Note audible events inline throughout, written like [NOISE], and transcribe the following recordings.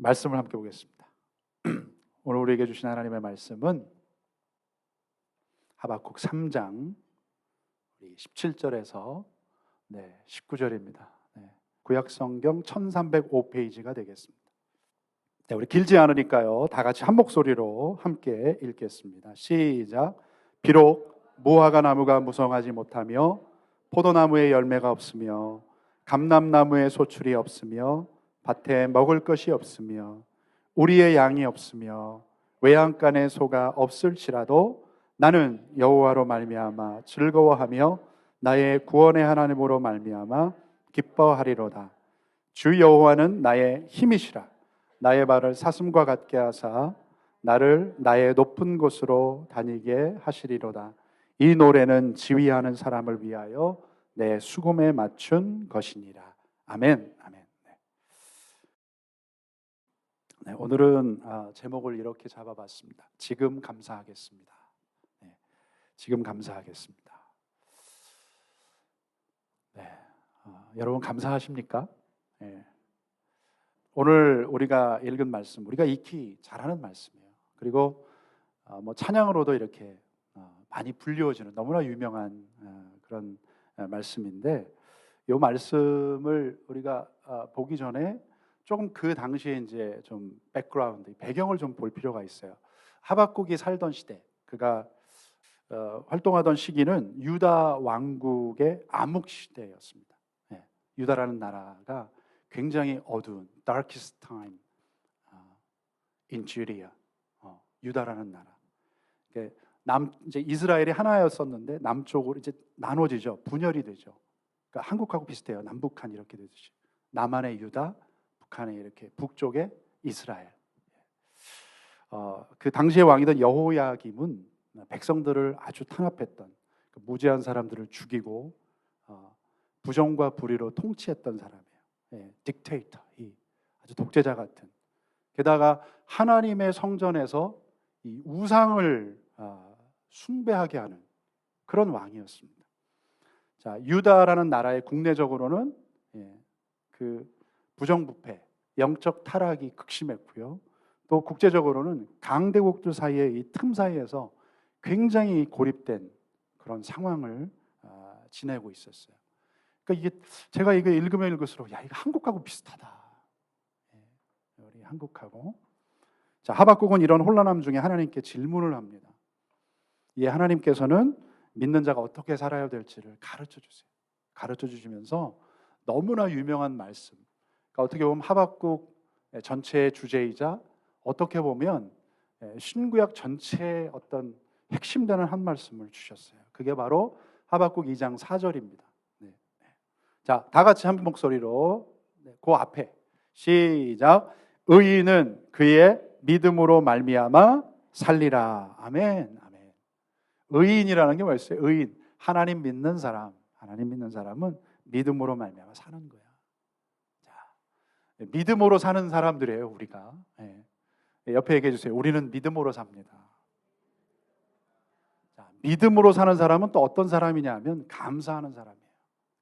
말씀을 함께 보겠습니다. [CLEARS THROAT] 오늘 우리에게 주신 하나님의 말씀은 하박국 3장 17절에서 네, 19절입니다. 네, 구약 성경 1305페이지가 되겠습니다. 네, 우리 길지 않으니까요. 다 같이 한 목소리로 함께 읽겠습니다. 시작. 비록 무화과 나무가 무성하지 못하며 포도나무에 열매가 없으며 감람나무에 소출이 없으며 밭에 먹을 것이 없으며 우리의 양이 없으며 외양간에 소가 없을지라도 나는 여호와로 말미암아 즐거워하며 나의 구원의 하나님으로 말미암아 기뻐하리로다. 주 여호와는 나의 힘이시라. 나의 발을 사슴과 같게 하사 나를 나의 높은 곳으로 다니게 하시리로다. 이 노래는 지휘하는 사람을 위하여 내 수금에 맞춘 것이니라. 아멘. 아멘. 네. 네, 오늘은 아, 제목을 이렇게 잡아봤습니다. 지금 감사하겠습니다. 네, 지금 감사하겠습니다. 네, 어, 여러분 감사하십니까? 네. 오늘 우리가 읽은 말씀, 우리가 익히 잘하는 말씀이에요. 그리고 어, 뭐 찬양으로도 이렇게 어, 많이 불리워지는 너무나 유명한 어, 그런 어, 말씀인데, 이 말씀을 우리가 어, 보기 전에 조금 그 당시에 이제 좀 백그라운드, 배경을 좀 볼 필요가 있어요. 하박국이 살던 시대, 그가 어, 활동하던 시기는 유다 왕국의 암흑 시대였습니다. 네, 유다라는 나라가 굉장히 어두운 darkest time 어, in Judea, 어, 유다라는 나라. 남 이제 이스라엘이 하나였었는데 남쪽으로 이제 나눠지죠, 분열이 되죠. 그러니까 한국하고 비슷해요. 남북한 이렇게 되듯이 남한의 유다, 북한의 이렇게 북쪽에 이스라엘. 어, 그 당시의 왕이던 여호야김은 백성들을 아주 탄압했던 그 무지한 사람들을 죽이고 어, 부정과 불의로 통치했던 사람이에요. 예, 딕테이터, 이 아주 독재자 같은. 게다가 하나님의 성전에서 이 우상을 어, 숭배하게 하는 그런 왕이었습니다. 자, 유다라는 나라의 국내적으로는 예, 그 부정부패, 영적 타락이 극심했고요. 또 국제적으로는 강대국들 사이의 이 틈 사이에서 굉장히 고립된 그런 상황을 어, 지내고 있었어요. 그러니까 이게 제가 이거 읽으면 읽을수록 야 이거 한국하고 비슷하다. 예, 우리 한국하고 자 하박국은 이런 혼란함 중에 하나님께 질문을 합니다. 이 하나님께서는 믿는 자가 어떻게 살아야 될지를 가르쳐 주세요. 가르쳐 주시면서 너무나 유명한 말씀. 그러니까 어떻게 보면 하박국 전체의 주제이자 어떻게 보면 신구약 전체의 어떤 핵심되는 한 말씀을 주셨어요. 그게 바로 하박국 2장 4절입니다. 네. 자, 다 같이 한 목소리로 네, 그 앞에 시작. 의인은 그의 믿음으로 말미암아 살리라. 아멘. 아멘. 의인이라는 게 뭐였어요? 의인. 하나님 믿는 사람. 하나님 믿는 사람은 믿음으로 말미암아 사는. 자, 믿음으로 사는 사람들이에요, 우리가. 네. 옆에 얘기해 주세요. 우리는 믿음으로 삽니다. 믿음으로 사는 사람은 또 어떤 사람이냐 하면 감사하는 사람이에요.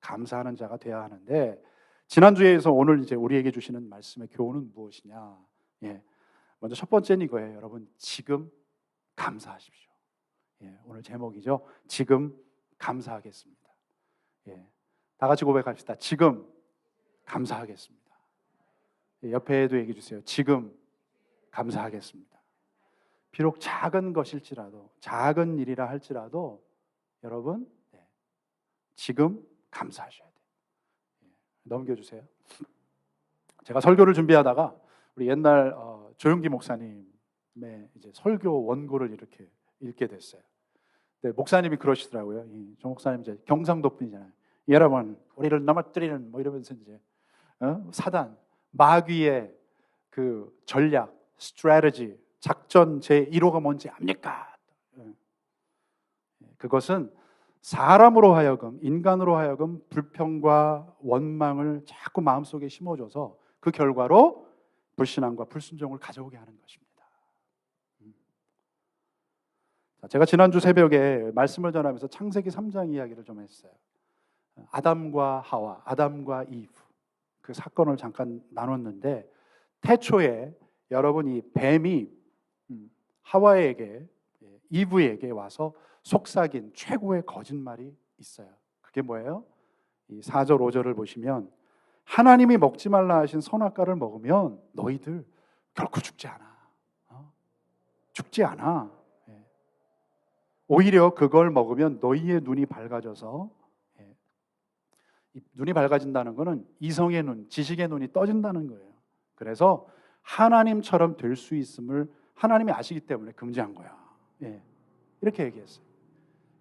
감사하는 자가 되어야 하는데 지난주에서 오늘 이제 우리에게 주시는 말씀의 교훈은 무엇이냐? 예. 먼저 첫 번째는 이거예요. 여러분 지금 감사하십시오. 예. 오늘 제목이죠. 지금 감사하겠습니다. 예. 다 같이 고백합시다. 지금 감사하겠습니다. 예. 옆에도 얘기해 주세요. 지금 감사하겠습니다. 비록 작은 것일지라도 작은 일이라 할지라도 여러분 네, 지금 감사하셔야 돼요. 예, 넘겨주세요. 제가 설교를 준비하다가 우리 옛날 어, 조용기 목사님의 이제 설교 원고를 이렇게 읽게 됐어요. 네, 목사님이 그러시더라고요. 이, 조 목사님 이제 경상도 분이잖아요. 여러분 우리를 넘어뜨리는 뭐 이러면서 이제 어? 사단 마귀의 그 전략, 스트레지 작전 제 1호가 뭔지 압니까? 예. 그것은 사람으로 하여금 인간으로 하여금 불평과 원망을 자꾸 마음속에 심어줘서 그 결과로 불신앙과 불순종을 가져오게 하는 것입니다. 음. 제가 지난주 새벽에 말씀을 전하면서 창세기 3장 이야기를 좀 했어요. 아담과 하와, 아담과 이브 그 사건을 잠깐 나눴는데 태초에 여러분 이 뱀이 음, 하와에게 예, 이브에게 와서 속삭인 최고의 거짓말이 있어요. 그게 뭐예요? 이 4절 5절을 보시면 하나님이 먹지 말라 하신 선악과를 먹으면 너희들 결코 죽지 않아. 어? 죽지 않아. 예. 오히려 그걸 먹으면 너희의 눈이 밝아져서 예. 눈이 밝아진다는 것은 이성의 눈, 지식의 눈이 떠진다는 거예요. 그래서 하나님처럼 될 수 있음을 하나님이 아시기 때문에 금지한 거야. 예. 이렇게 얘기했어요.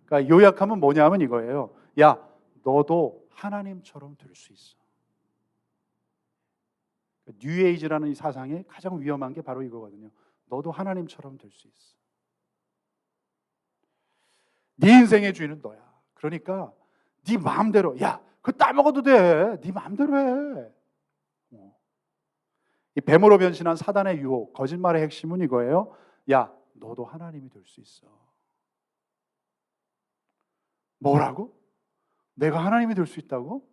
그러니까 요약하면 뭐냐면 이거예요. 야, 너도 하나님처럼 될 수 있어. 뉴에이지라는 이 사상의 가장 위험한 게 바로 이거거든요. 너도 하나님처럼 될 수 있어. 네 인생의 주인은 너야. 그러니까 네 마음대로 야, 그 따먹어도 돼. 네 마음대로 해. 어. 이 뱀으로 변신한 사단의 유혹, 거짓말의 핵심은 이거예요. 야, 너도 하나님이 될 수 있어. 뭐라고? 내가 하나님이 될 수 있다고?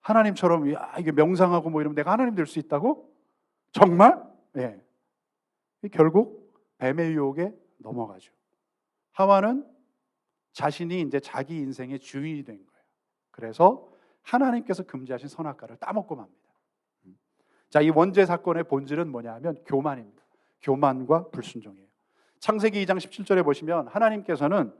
하나님처럼 야, 이게 명상하고 뭐 이러면 내가 하나님 될 수 있다고? 정말? 예. 결국 뱀의 유혹에 넘어가죠. 하와는 자신이 이제 자기 인생의 주인이 된 거예요. 그래서 하나님께서 금지하신 선악과를 따먹고 맙니다. 음. 자, 이 원죄 사건의 본질은 뭐냐 하면 교만입니다. 교만과 불순종이에요. 창세기 2장 17절에 보시면 하나님께서는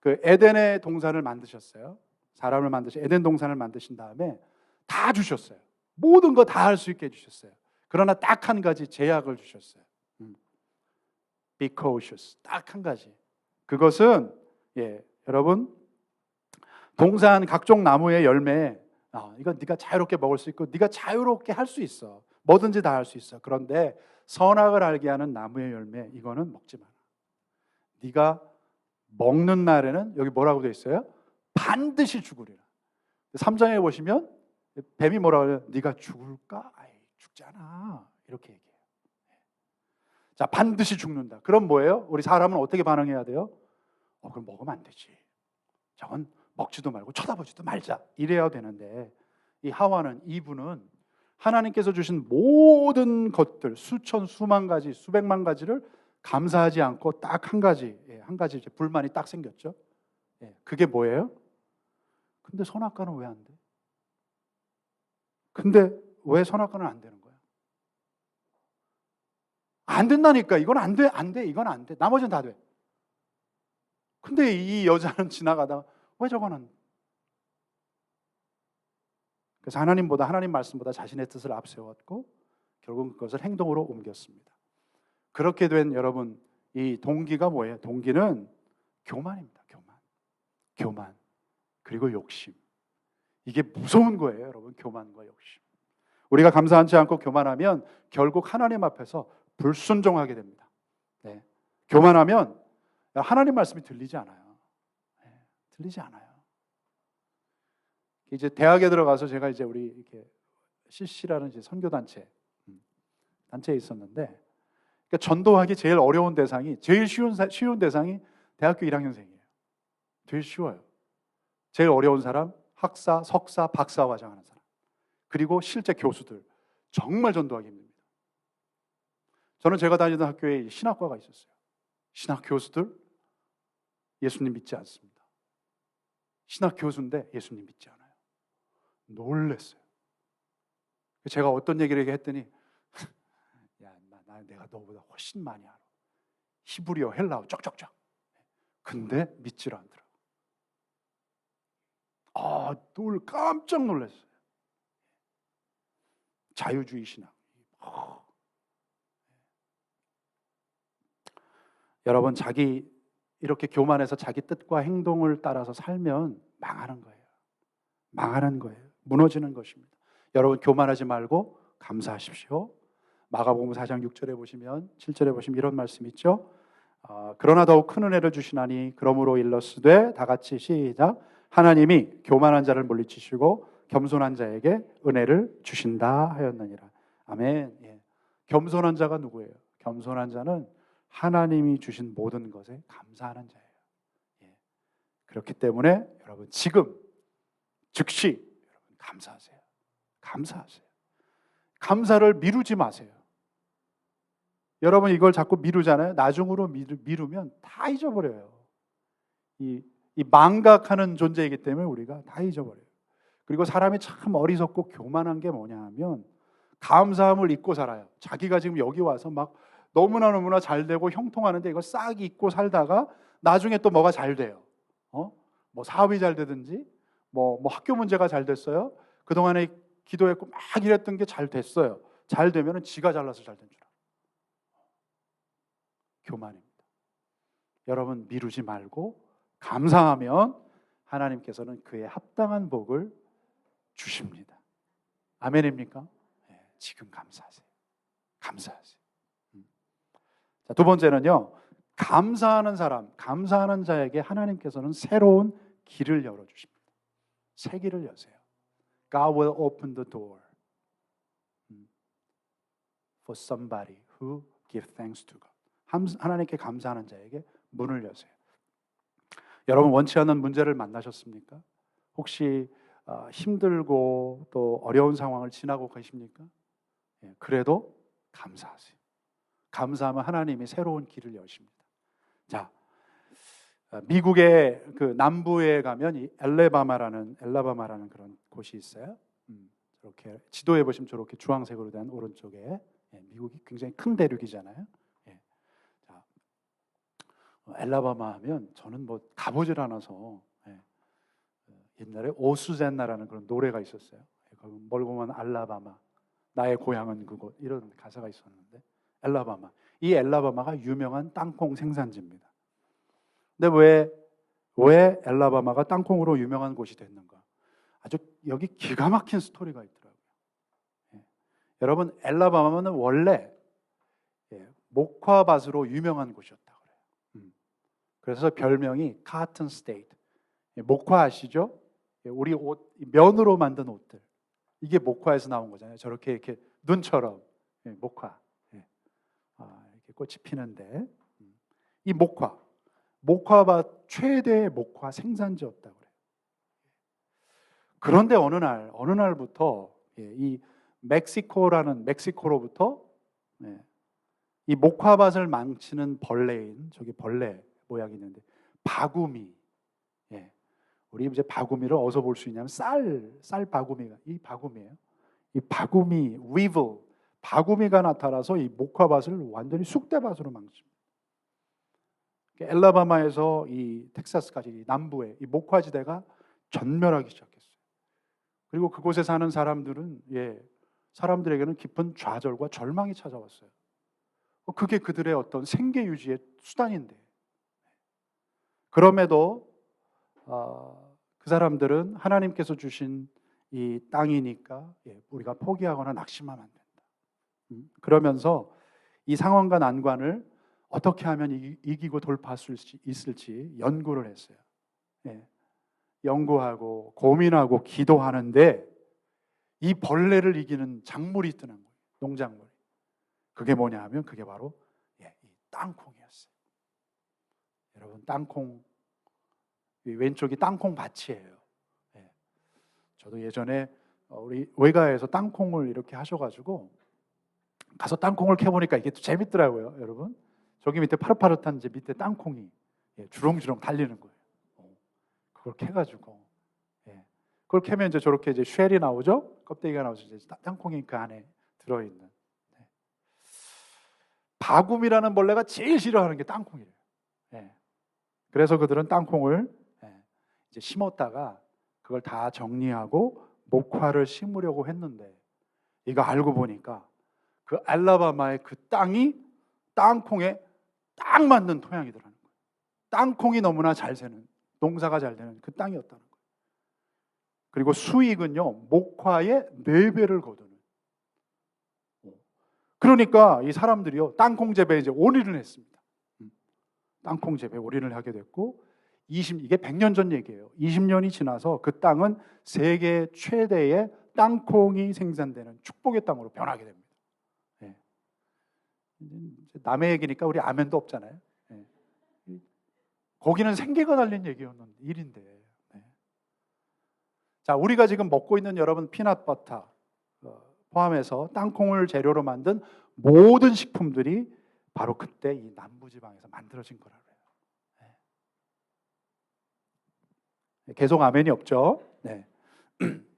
그 에덴의 동산을 만드셨어요. 사람을 만드시 에덴 동산을 만드신 다음에 다 주셨어요. 모든 거 다 할 수 있게 해주셨어요. 그러나 딱 한 가지 제약을 주셨어요. 음. Be cautious. 딱 한 가지. 그것은 예, 여러분 동산 각종 나무의 열매 아, 이건 네가 자유롭게 먹을 수 있고 네가 자유롭게 할 수 있어. 뭐든지 다 할 수 있어. 그런데 선악을 알게 하는 나무의 열매 이거는 먹지 마라. 네가 먹는 날에는 여기 뭐라고 되어 있어요? 반드시 죽으리라. 3장에 보시면 뱀이 뭐라고 해요? 네가 죽을까? 아이, 죽지 않아. 이렇게 얘기해요. 자, 반드시 죽는다. 그럼 뭐예요? 우리 사람은 어떻게 반응해야 돼요? 어, 그럼 먹으면 안 되지. 저건 먹지도 말고 쳐다보지도 말자. 이래야 되는데 이 하와는 이분은 하나님께서 주신 모든 것들 수천 수만 가지 수백만 가지를 감사하지 않고 딱 한 가지 예, 한 가지 이제 불만이 딱 생겼죠. 예, 그게 뭐예요? 근데 선악과는 왜 안 돼? 근데 왜 선악과는 안 되는 거야? 안 된다니까. 이건 안 돼, 안 돼, 이건 안 돼. 나머지는 다 돼. 근데 이 여자는 지나가다가 왜 저거는? 그래서 하나님보다 하나님 말씀보다 자신의 뜻을 앞세웠고 결국 그것을 행동으로 옮겼습니다. 그렇게 된 여러분 이 동기가 뭐예요? 동기는 교만입니다. 교만. 교만. 그리고 욕심. 이게 무서운 거예요, 여러분. 교만과 욕심. 우리가 감사하지 않고 교만하면 결국 하나님 앞에서 불순종하게 됩니다. 네. 교만하면 하나님 말씀이 들리지 않아요. 네. 들리지 않아요. 이제 대학에 들어가서 제가 이제 우리 이렇게 CC라는 이제 선교 단체 음, 단체에 있었는데 그러니까 전도하기 제일 어려운 대상이 제일 쉬운 쉬운 대상이 대학교 1학년생이에요. 제일 쉬워요. 제일 어려운 사람 학사, 석사, 박사 과정 하는 사람. 그리고 실제 교수들. 정말 전도하기 힘듭니다. 저는 제가 다니던 학교에 신학과가 있었어요. 신학 교수들 예수님 믿지 않습니다. 신학 교수인데 예수님 믿지 않아요. 놀랬어요. 제가 어떤 얘기를 했더니 [LAUGHS] 야, 나 내가 너보다 훨씬 많이 알아. 히브리어, 헬라어 쫙쫙쫙. 근데 믿지를 않더라. 아, 놀 깜짝 놀랐어요. 자유주의 신앙. 어. 여러분 자기 이렇게 교만해서 자기 뜻과 행동을 따라서 살면 망하는 거예요. 망하는 거예요. 무너지는 것입니다. 여러분 교만하지 말고 감사하십시오. 마가복음 4장 6절에 보시면 7절에 보시면 이런 말씀 있죠. 어, 그러나 더욱 큰 은혜를 주시나니 그러므로 일러스되 다 같이 시작 하나님이 교만한 자를 물리치시고 겸손한 자에게 은혜를 주신다 하였느니라. 아멘. 예. 겸손한 자가 누구예요? 겸손한 자는 하나님이 주신 모든 것에 감사하는 자예요. 예. 그렇기 때문에 여러분 지금 즉시 여러분 감사하세요. 감사하세요. 감사를 미루지 마세요. 여러분 이걸 자꾸 미루잖아요. 나중으로 미루, 미루면 다 잊어버려요. 이, 이 망각하는 존재이기 때문에 우리가 다 잊어버려요. 그리고 사람이 참 어리석고 교만한 게 뭐냐 하면 감사함을 잊고 살아요. 자기가 지금 여기 와서 막 너무나 너무나 잘 되고 형통하는데 이거 싹 잊고 살다가 나중에 또 뭐가 잘 돼요. 어? 뭐 사업이 잘 되든지 뭐, 뭐 학교 문제가 잘 됐어요. 그동안에 기도했고 막 이랬던 게 잘 됐어요. 잘 되면은 지가 잘나서 잘 된 줄 알아요. 교만입니다. 여러분 미루지 말고 감사하면 하나님께서는 그에 합당한 복을 주십니다. 아멘입니까? 네, 지금 감사하세요. 감사하세요. 음. 자, 두 번째는요. 감사하는 사람, 감사하는 자에게 하나님께서는 새로운 길을 열어 주십니다. 새 길을 여세요. God will open the door 음. for somebody who give thanks to God. 하나님께 감사하는 자에게 문을 여세요. 여러분 원치 않는 문제를 만나셨습니까? 혹시 어, 힘들고 또 어려운 상황을 지나고 계십니까? 예, 그래도 감사하세요. 감사하면 하나님이 새로운 길을 여십니다. 자, 어, 미국의 그 남부에 가면 이 엘레바마라는 엘라바마라는 그런 곳이 있어요. 음, 저렇게 지도에 보시면 저렇게 주황색으로 된 오른쪽에 예, 미국이 굉장히 큰 대륙이잖아요. 예. 자, 어, 엘라바마 하면 저는 뭐 가보질 않아서 예. 어, 옛날에 오수젠나라는 그런 노래가 있었어요. 예, 멀고만 알라바마 나의 고향은 그곳 이런 가사가 있었는데 엘라바마 이 엘라바마가 유명한 땅콩 생산지입니다. 근데 왜, 왜 엘라바마가 땅콩으로 유명한 곳이 됐는가? 아주 여기 기가 막힌 스토리가 있더라고요. 예. 여러분, 엘라바마는 원래 예, 목화밭으로 유명한 곳이었다 그래요. 음. 그래서 별명이 카튼 스테이트. 예, 목화 아시죠? 예, 우리 옷 면으로 만든 옷들 이게 목화에서 나온 거잖아요. 저렇게 이렇게 눈처럼 예, 목화. 꽃이 피는데 음. 이 목화 목화밭 최대 목화 생산지였다 그래요. 그런데 어느 날 어느 날부터 예, 이 멕시코라는 멕시코로부터 예, 이 목화밭을 망치는 벌레인 저기 벌레 모양이 있는데 바구미 예, 우리 이제 바구미를 어디서 볼 수 있냐면 쌀, 쌀 바구미가 이 바구미예요. 이 바구미, 위블, 바구미가 나타나서 이 목화밭을 완전히 쑥대밭으로 망칩니다. 엘라바마에서 이 텍사스까지 남부에 이 목화지대가 전멸하기 시작했어요. 그리고 그곳에 사는 사람들은 예, 사람들에게는 깊은 좌절과 절망이 찾아왔어요. 그게 그들의 어떤 생계 유지의 수단인데 그럼에도 어, 그 사람들은 하나님께서 주신 이 땅이니까 예, 우리가 포기하거나 낙심하면 안. 음, 그러면서 이 상황과 난관을 어떻게 하면 이기고 돌파할 수 있을지 연구를 했어요. 예. 연구하고 고민하고 기도하는데 이 벌레를 이기는 작물이 뜨는 거예요. 농작물. 그게 뭐냐 하면 그게 바로 예, 이 땅콩이었어요. 여러분 땅콩 왼쪽이 땅콩 밭이에요. 예. 저도 예전에 어, 우리 외가에서 땅콩을 이렇게 하셔가지고 가서 땅콩을 캐보니까 이게 또 재밌더라고요, 여러분. 저기 밑에 파릇파릇한 이제 밑에 땅콩이 예, 주렁주렁 달리는 거예요. 어, 그걸 캐가지고 예, 그걸 캐면 이제 저렇게 이제 쉘이 나오죠. 껍데기가 나오죠. 이제 땅콩이 그 안에 들어있는. 네. 바구미라는 벌레가 제일 싫어하는 게 땅콩이래요. 예. 그래서 그들은 땅콩을 예, 이제 심었다가 그걸 다 정리하고 목화를 심으려고 했는데 이거 알고 보니까 그 알라바마의 그 땅이 땅콩에 딱 맞는 토양이더라는 거예요. 땅콩이 너무나 잘 새는 농사가 잘 되는 그 땅이었다는 거예요. 그리고 수익은요 목화의 네 배를 거두는. 그러니까 이 사람들이요 땅콩 재배에 이제 올인을 했습니다. 음. 땅콩 재배 올인을 하게 됐고 20 이게 100년 전 얘기예요. 20년이 지나서 그 땅은 세계 최대의 땅콩이 생산되는 축복의 땅으로 변하게 됩니다. 남의 얘기니까 우리 아멘도 없잖아요. 네. 거기는 생계가 달린 얘기였는 일인데. 네. 자, 우리가 지금 먹고 있는 여러분 피넛버터 어, 포함해서 땅콩을 재료로 만든 모든 식품들이 바로 그때 이 남부 지방에서 만들어진 거라고 해요. 네. 계속 아멘이 없죠? 네. [CLEARS THROAT]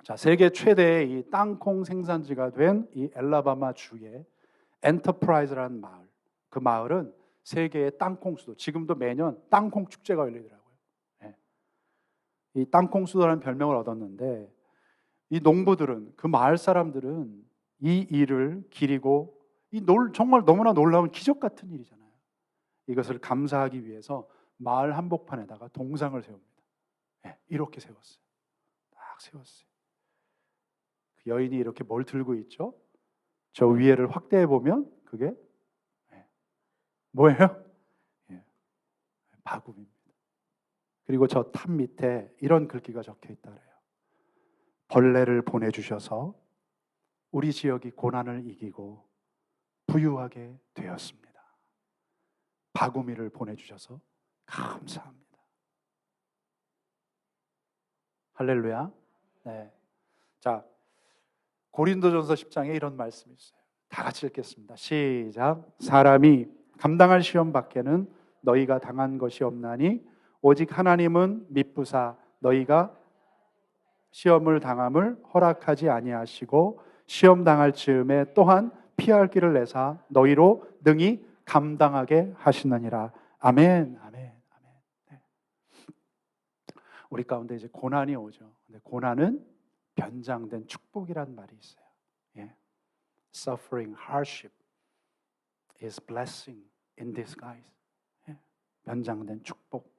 네. 자, 세계 최대의 이 땅콩 생산지가 된 이 엘라바마 주의 엔터프라이즈라는 마을. 그 마을은 세계의 땅콩 수도. 지금도 매년 땅콩 축제가 열리더라고요. 네. 이 땅콩 수도라는 별명을 얻었는데 이 농부들은 그 마을 사람들은 이 일을 기리고 이 놀, 정말 너무나 놀라운 기적 같은 일이잖아요. 이것을 감사하기 위해서 마을 한복판에다가 동상을 세웁니다. 네, 이렇게 세웠어요. 딱 세웠어요. 그 여인이 이렇게 뭘 들고 있죠? 저 위에를 확대해 보면 그게 네, 뭐예요? 네, 바구입니다. 그리고 저 탑 밑에 이런 글귀가 적혀 있다 그래요. 벌레를 보내주셔서 우리 지역이 고난을 이기고 부유하게 되었습니다. 바구미를 보내주셔서 감사합니다. 할렐루야. 네. 자, 고린도전서 10장에 이런 말씀이 있어요. 다 같이 읽겠습니다. 시작. 사람이 감당할 시험 밖에는 너희가 당한 것이 없나니 오직 하나님은 미쁘사 너희가 시험을 당함을 허락하지 아니하시고 시험 당할 즈음에 또한 피할 길을 내사 너희로 능히 감당하게 하시느니라. 아멘. 아멘. 아멘. 네. 우리 가운데 이제 고난이 오죠. 근데 고난은 변장된 축복이란 말이 있어요. 예. Suffering, hardship is blessing in disguise. 예. 변장된 축복.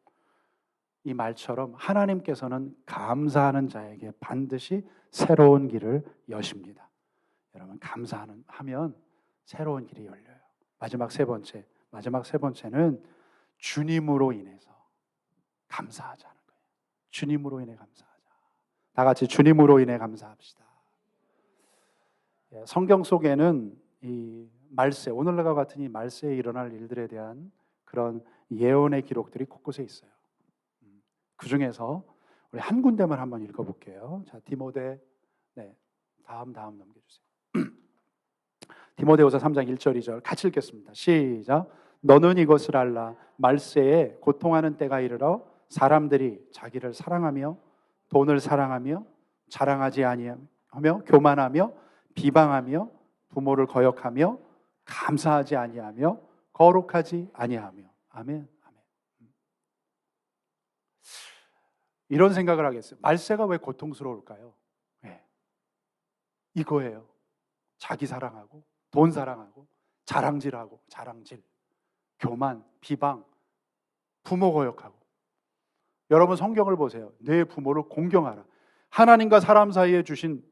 이 말처럼 하나님께서는 감사하는 자에게 반드시 새로운 길을 여십니다. 여러분 감사하는 하면 새로운 길이 열려요. 마지막 세 번째, 마지막 세 번째는 주님으로 인해서 감사하자는 거예요. 주님으로 인해 감사하자. 다 같이 주님으로 인해 감사합시다. 예, 성경 속에는 이 말세, 오늘과 같은 이 말세에 일어날 일들에 대한 그런 예언의 기록들이 곳곳에 있어요. 그 중에서 우리 한 군데만 한번 읽어볼게요. 자, 디모데, 네, 다음 다음 넘겨주세요. [CLEARS THROAT] 디모데후서 3장 1절 2절 같이 읽겠습니다. 시작. 너는 이것을 알라. 말세에 고통하는 때가 이르러 사람들이 자기를 사랑하며 돈을 사랑하며 자랑하지 아니하며 교만하며 비방하며 부모를 거역하며 감사하지 아니하며 거룩하지 아니하며 아멘. 이런 생각을 하겠어요. 말세가 왜 고통스러울까요? 네. 이거예요. 자기 사랑하고 돈 사랑하고 자랑질하고 자랑질, 교만, 비방, 부모 거역하고. 여러분 성경을 보세요. 내 부모를 공경하라. 하나님과 사람 사이에 주신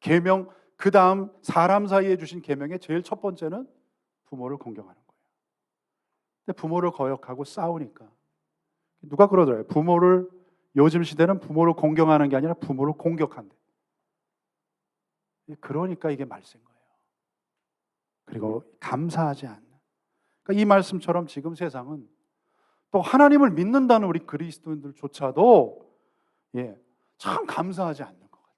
계명 그 다음 사람 사이에 주신 계명의 제일 첫 번째는 부모를 공경하는 거예요. 근데 부모를 거역하고 싸우니까 누가 그러더라고요. 부모를 요즘 시대는 부모를 공경하는 게 아니라 부모를 공격한대. 그러니까 이게 말세인 거예요. 그리고 감사하지 않는. 그러니까 이 말씀처럼 지금 세상은 또 하나님을 믿는다는 우리 그리스도인들조차도 예, 참 감사하지 않는 것 같아요.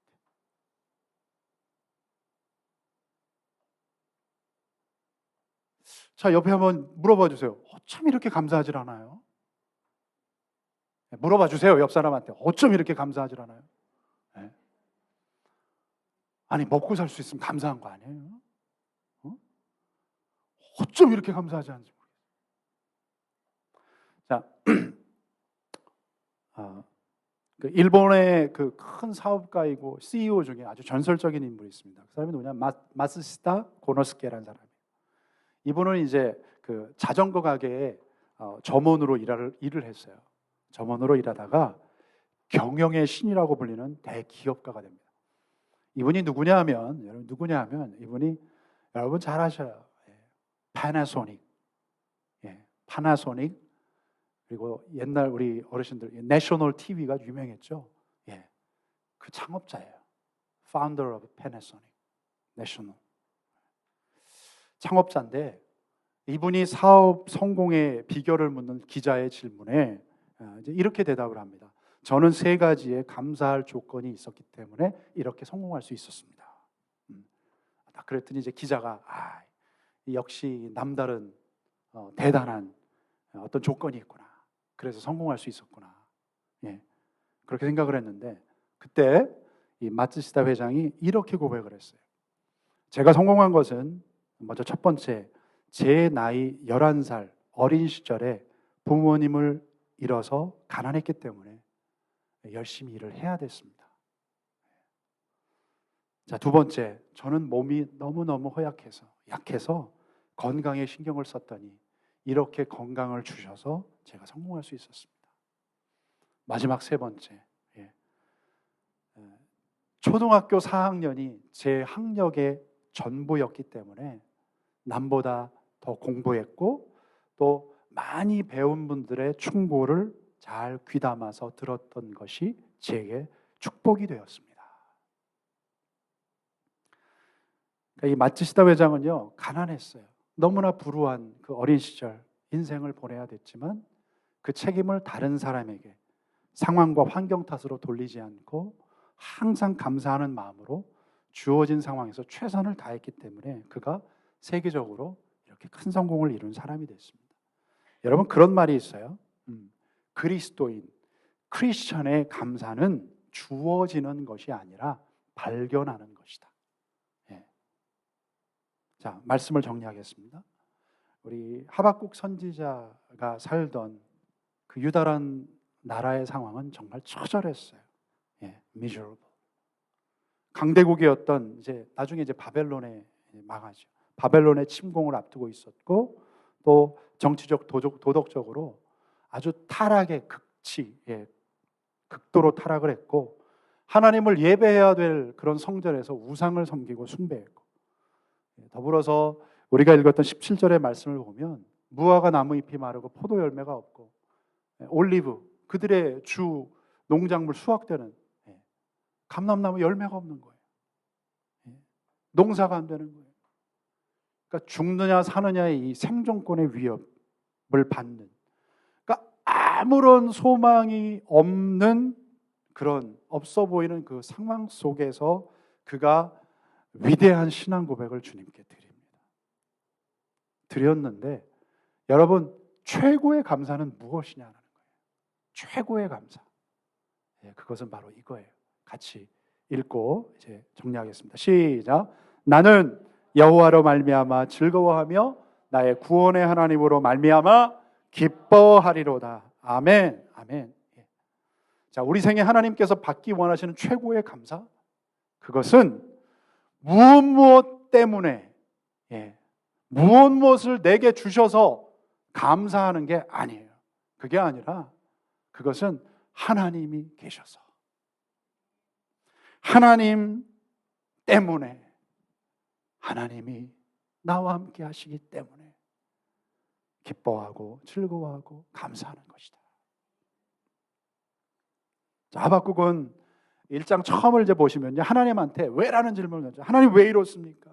자, 옆에 한번 물어봐 주세요. 어쩜 이렇게 감사하지 않아요? 물어봐 주세요. 옆 사람한테. 어쩜 이렇게 감사하지 않아요? 네. 아니, 먹고 살 수 있으면 감사한 거 아니에요? 어? 어쩜 이렇게 감사하지 모르겠어요. 자, [CLEARS THROAT] 아, 그 일본의 그 큰 사업가이고 CEO 중에 아주 전설적인 인물이 있습니다. 그 사람이 누구냐? 마, 마스시타 고노스케라는 사람이에요. 이분은 이제 그 자전거 가게에 어, 점원으로 일을, 일을 했어요. 점원으로 일하다가 경영의 신이라고 불리는 대기업가가 됩니다. 이분이 누구냐 하면 여러분 누구냐 하면 이분이 여러분 잘 아셔요. 파나소닉. 예, 파나소닉 예, 그리고 옛날 우리 어르신들 내셔널 TV가 유명했죠. 예. 그 창업자예요. founder of Panasonic. 내셔널. 창업자인데 이분이 사업 성공의 비결을 묻는 기자의 질문에 아, 이렇게 대답을 합니다. 저는 세 가지의 감사할 조건이 있었기 때문에 이렇게 성공할 수 있었습니다. 음. 그랬더니 이제 기자가 아, 역시 남다른 어, 대단한 어떤 조건이 있구나. 그래서 성공할 수 있었구나. 예. 그렇게 생각을 했는데 그때 이 마츠시다 회장이 이렇게 고백을 했어요. 제가 성공한 것은 먼저 첫 번째 제 나이 11살 어린 시절에 부모님을 잃어서 가난했기 때문에 열심히 일을 해야 됐습니다. 자, 두 번째, 저는 몸이 너무너무 허약해서, 약해서 건강에 신경을 썼더니 이렇게 건강을 주셔서 제가 성공할 수 있었습니다. 마지막 세 번째, 예. 초등학교 4학년이 제 학력의 전부였기 때문에 남보다 더 공부했고 또 많이 배운 분들의 충고를 잘 귀담아서 들었던 것이 제게 축복이 되었습니다. 그러니까 이 마츠시다 회장은요 가난했어요. 너무나 불우한 그 어린 시절 인생을 보내야 됐지만 그 책임을 다른 사람에게 상황과 환경 탓으로 돌리지 않고 항상 감사하는 마음으로 주어진 상황에서 최선을 다했기 때문에 그가 세계적으로 이렇게 큰 성공을 이룬 사람이 됐습니다. 여러분 그런 말이 있어요. 음, 그리스도인, 크리스천의 감사는 주어지는 것이 아니라 발견하는 것이다. 예. 자 말씀을 정리하겠습니다. 우리 하박국 선지자가 살던 그 유다란 나라의 상황은 정말 처절했어요. 예, miserable. 강대국이었던 이제 나중에 이제 바벨론에 망하죠. 바벨론의 침공을 앞두고 있었고 또 정치적 도적, 도덕적으로 아주 타락의 극치, 예, 극도로 타락을 했고 하나님을 예배해야 될 그런 성전에서 우상을 섬기고 숭배했고 예, 더불어서 우리가 읽었던 17절의 말씀을 보면 무화과 나무 잎이 마르고 포도 열매가 없고 예, 올리브 그들의 주 농작물 수확되는 예, 감람나무 열매가 없는 거예요. 예, 농사가 안 되는 거예요. 그러니까 죽느냐 사느냐의 이 생존권의 위협을 받는. 그러니까 아무런 소망이 없는 그런 없어 보이는 그 상황 속에서 그가 위대한 신앙 고백을 주님께 드립니다. 드렸는데 여러분 최고의 감사는 무엇이냐는 거예요. 최고의 감사. 예, 그것은 바로 이거예요. 같이 읽고 이제 정리하겠습니다. 시작. 나는 여호와로 말미암아 즐거워하며 나의 구원의 하나님으로 말미암아 기뻐하리로다. 아멘. 아멘. 예. 자, 우리 생에 하나님께서 받기 원하시는 최고의 감사 그것은 무엇 무엇 때문에 예. 무엇 무엇을 내게 주셔서 감사하는 게 아니에요. 그게 아니라 그것은 하나님이 계셔서 하나님 때문에 하나님이 나와 함께 하시기 때문에 기뻐하고 즐거워하고 감사하는 것이다. 자, 하박국은 1장 처음을 이제 보시면요. 하나님한테 왜라는 질문을 던져. 하나님 왜 이렇습니까?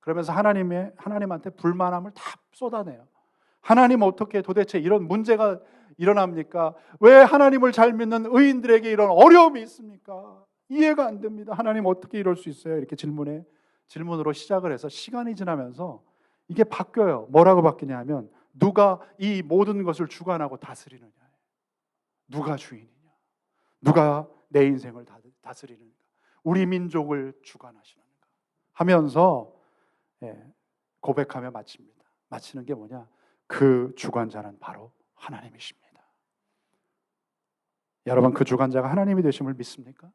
그러면서 하나님의 하나님한테 불만함을 다 쏟아내요. 하나님 어떻게 도대체 이런 문제가 일어납니까? 왜 하나님을 잘 믿는 의인들에게 이런 어려움이 있습니까? 이해가 안 됩니다. 하나님 어떻게 이럴 수 있어요? 이렇게 질문에 질문으로 시작을 해서 시간이 지나면서 이게 바뀌어요. 뭐라고 바뀌냐면 누가 이 모든 것을 주관하고 다스리느냐. 누가 주인이냐. 누가 내 인생을 다스리는가. 우리 민족을 주관하시는가. 하면서 예, 고백하며 마칩니다. 마치는 게 뭐냐? 그 주관자는 바로 하나님이십니다. 여러분 그 주관자가 하나님이 되심을 믿습니까?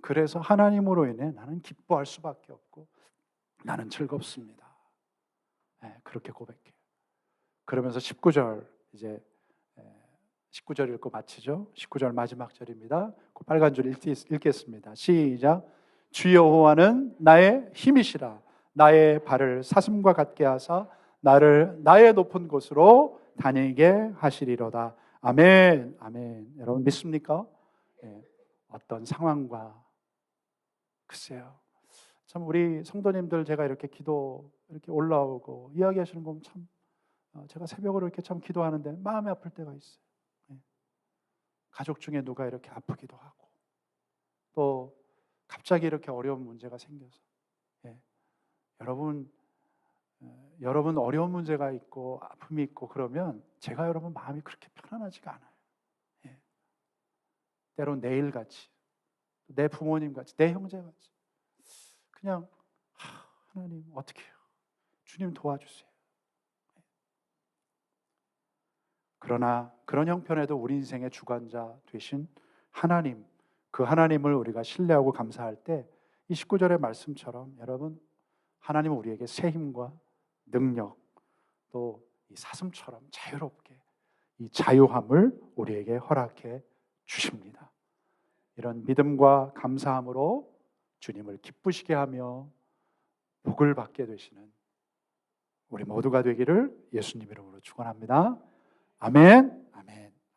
그래서 하나님으로 인해 나는 기뻐할 수밖에 없고 나는 즐겁습니다. 네, 그렇게 고백해요. 그러면서 19절 이제 19절 읽고 마치죠. 19절 마지막 절입니다. 그 빨간 줄 읽 겠습니다. 시작. 주 여호와는 나의 힘이시라. 나의 발을 사슴과 같게 하사 나를 나의 높은 곳으로 다니게 하시리로다. 아멘. 아멘. 여러분 믿습니까? 네, 어떤 상황과 글쎄요. 참 우리 성도님들 제가 이렇게 기도 이렇게 올라오고 이야기하시는 거 보면 참 어, 제가 새벽으로 이렇게 참 기도하는데 마음이 아플 때가 있어요. 네. 가족 중에 누가 이렇게 아프기도 하고 또 갑자기 이렇게 어려운 문제가 생겨서 예. 여러분 여러분 어려운 문제가 있고 아픔이 있고 그러면 제가 여러분 마음이 그렇게 편안하지가 않아요. 예. 때론 내일 같이 내 부모님 같이 내 형제 같이 그냥 하, 하나님 어떻게 해요? 주님 도와주세요. 예. 그러나 그런 형편에도 우리 인생의 주관자 되신 하나님 그 하나님을 우리가 신뢰하고 감사할 때 이 19절의 말씀처럼 여러분 하나님은 우리에게 새 힘과 능력 또이 사슴처럼 자유롭게 이 자유함을 우리에게 허락해 주십니다. 이런 믿음과 감사함으로 주님을 기쁘시게 하며 복을 받게 되시는 우리 모두가 되기를 예수님 이름으로 축원합니다. 아멘.